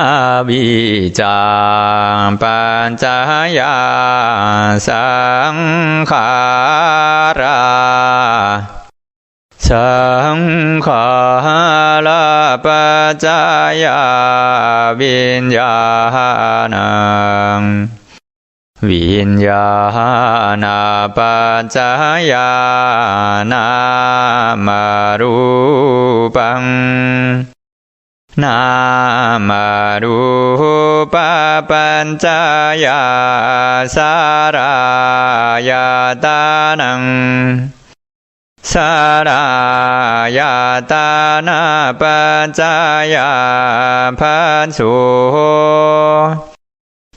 อวิจจาปัญจายาสังขาราสังขาราปัจจายาวิญญาณังวิญญาณปัจจายานามารูปัง นามารูปปัญจายาสารายาตานังสารายาตานาปัญจายาพันสุ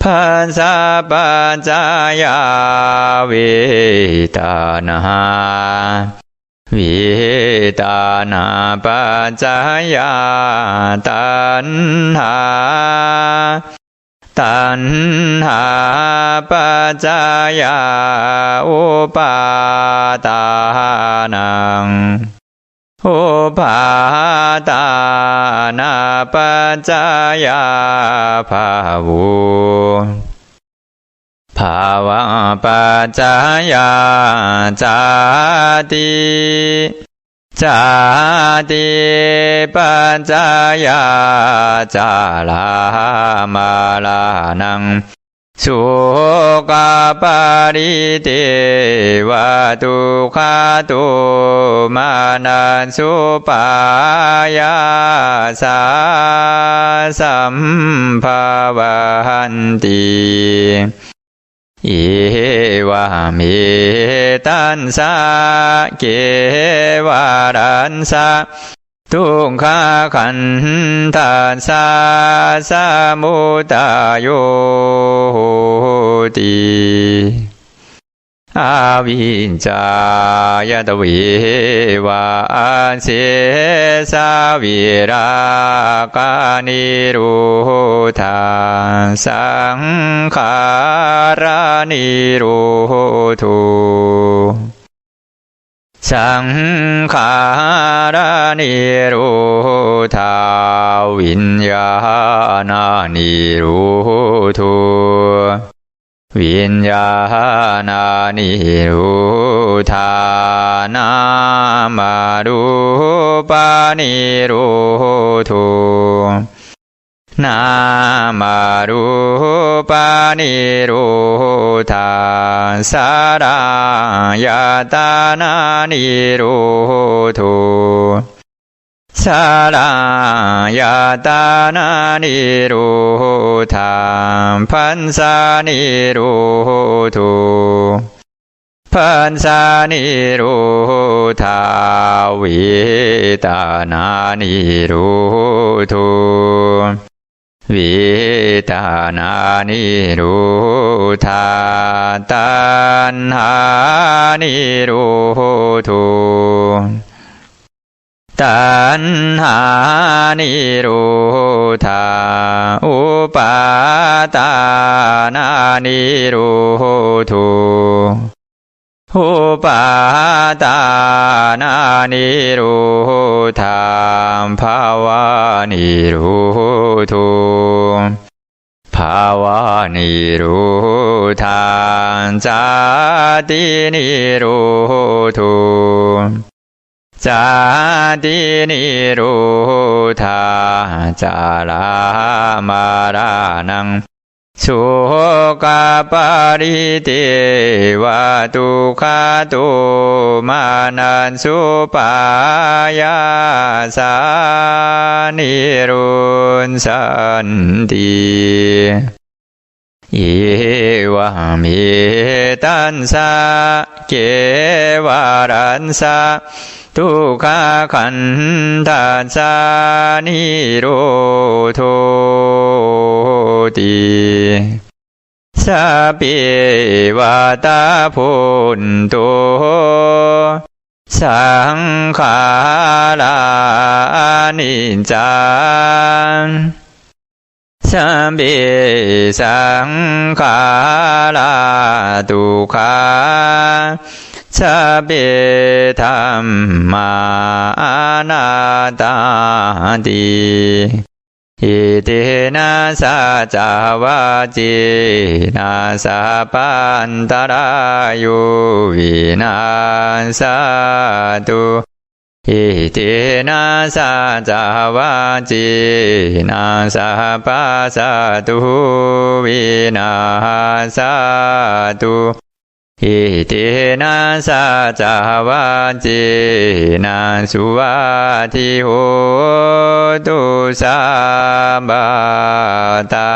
พันสะปัญจายาเวตานา วิตานาปัจจายาตันหา ตันหาปัจจายาอุปาตานังอุปาตานาปัจจายาภาวู ภาวะปัจจายาจาติจาติปัจจายาจาลามาลานังสุกาปาริเตวะตุขาตุมานันสุปายาสาสัมภาวันติ เยวะเมตันสะเกวารันสะทุกขาขันธาสาสมุตโยติอาวินจายตเววาเสสาวิรากานิรุ ธางสังขารานิรุทุสังขารานิรุธาวิญญาณานิรุทุวิญญาณานิรุธานามารูปานิรุทุ นามารูปานิรุธาสารายาตานานิรุทุสารายาตานานิรุธาพันสานิรุทุพันสานิรุธาวิตานานิรุทุ วิตานานิรุธาตันหานิรุทุตันหานิรุธาอุปาตานานิรุทุ อุปาตานานิรุธาภาวานิรุทุภาวานิรุธาจาตินิรุทุจาตินิรุธาจาลามารานัง สุกาปาริเตวะตุขาตุมานันสุปายาสานิรุนสันติเยวะเมตันสะเกวารันสะทุกขาขันธาสานิโรโท ติสัพเพวาตาพุนโตสังขารานิจจังสัมเบสังขาราตุขาสัพเพธรรมานาตาติ อิตินาสาจาวาจีนาสาปันตรายุวินาสาตุอิตินาสาจาวาจีนาสาปัสสตุวินาสาตุ อิตินาสาจาวาจีนาสุวัติโหตุสัมปตา